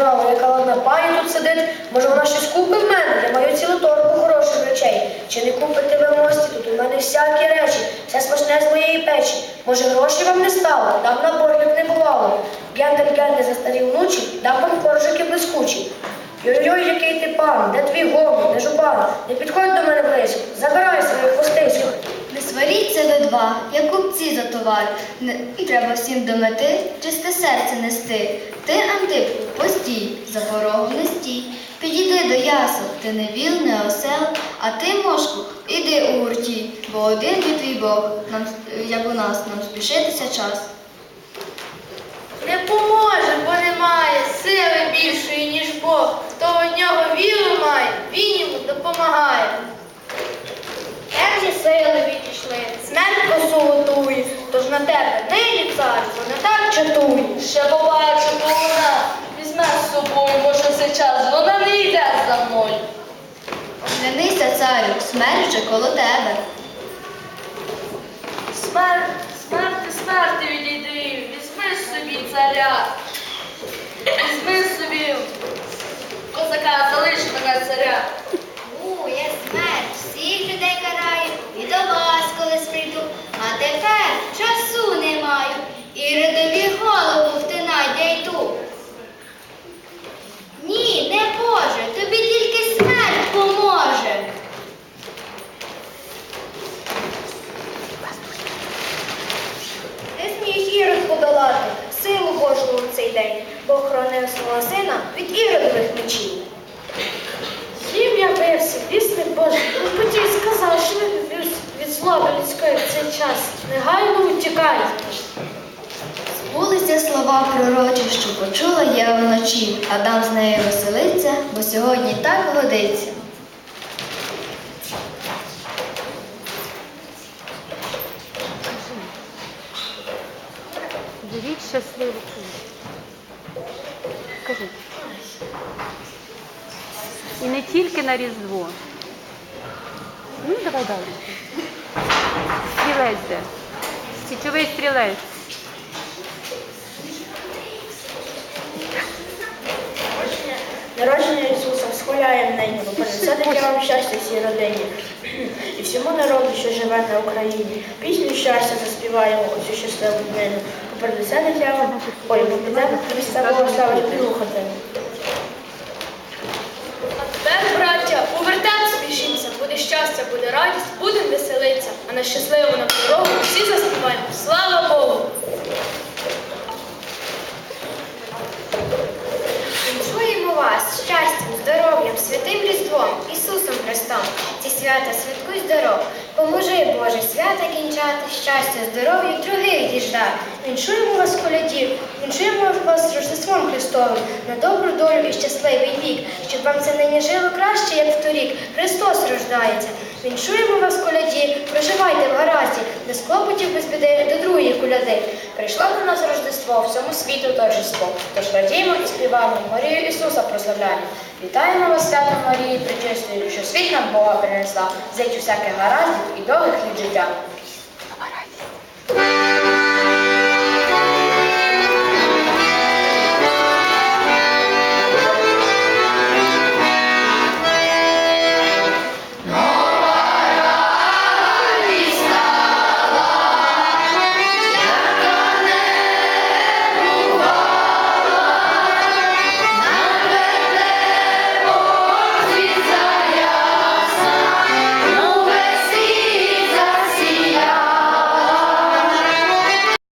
Браво, яка ладна пані тут сидить. Може вона щось купить в мене? Я маю цілу торбу хороших речей. Чи не купите ви мості? Тут у мене всякі речі, все смачне з моєї печі. Може, грошей вам не стало? Дам на борг не бувало. Гендель гендель застарів внучі, дам вам коржики блискучі. Йой-йой, який ти пан, де твій гомін, де жупан? Не підходь до мене близько, забирай свою хвостиську. Сваріться ви два, як купці за товар. Не треба всім до мети чисте серце нести. Ти, Антипку, постій, за порогом не стій. Підійди до ясел, ти не віл, не осел, а ти, мошку, іди у гурті, бо один є твій Бог, нам, як у нас, нам спішитися час. Не поможе, бо немає сили більшої, ніж Бог. На тебе нині царство не так чатує. Ще побачу, бо вона візьме з собою, може цей час, вона не йде за мною. Оглянися, царю, смерть вже коло тебе. Смерть, смерти, смерти відійди, візьми собі царя. Візьми собі козака, залиш мене царя. У, я смерть всіх людей караю, і до вас колись прийду. А тепер часу не маю, і рядові голову втинать я йду. Ні, не Боже, тобі тільки смерть поможе. Не зміг Ірод подолати силу Цей день, бо хоронив свого сина від іродових мечів. Їм я бився, вісник Божий, він хотів сказав, що ви від, від злоби людської в цей час негайно утікаєте. Збулися слова пророчі, що почула я вночі. Адам з нею веселиться, бо сьогодні так годиться. Живіть щасливо. Скажіть. І не тільки на Різдво. Ну, давай далі. Стрілець де? Січовий стрілець. Народження Ісуса схваляємо нині, бо таке вам щастя всій родині і всьому народу, що живе на Україні. Пісню щастя заспіваємо у цю щасливу днину. Вам, ой, бо підемо Христа Бога славить. А тепер, браття, у вертеп буде щастя, буде радість, будемо веселитися, а на щасливу нам дорогу всі заспіваємо. Слава Богу! Вінчуємо вас щастям, здоров'ям, святим Різдвом, Ісусом Христом. Ці свята святкуй здоров. Поможи, Боже, свята кінчати, щастя, здоров'я, других діждати. Віншуємо вас, колядів, віншуємо вас з Рождеством Христовим, на добру долю і щасливий вік, щоб вам це нині жило краще, як в торік. Христос рождається. Віншуємо вас, коляді, проживайте в гаразді, без клопотів, без біди, до другої коляди. Прийшло до нас Рождество, всьому світу торжество. Тож радіємо і співаємо, Марію Ісуса прославляємо. Вітаємо вас, свято Марії, причистою, що світ нам Бога принесла, зичу усяке гаразд і довгих літ життя.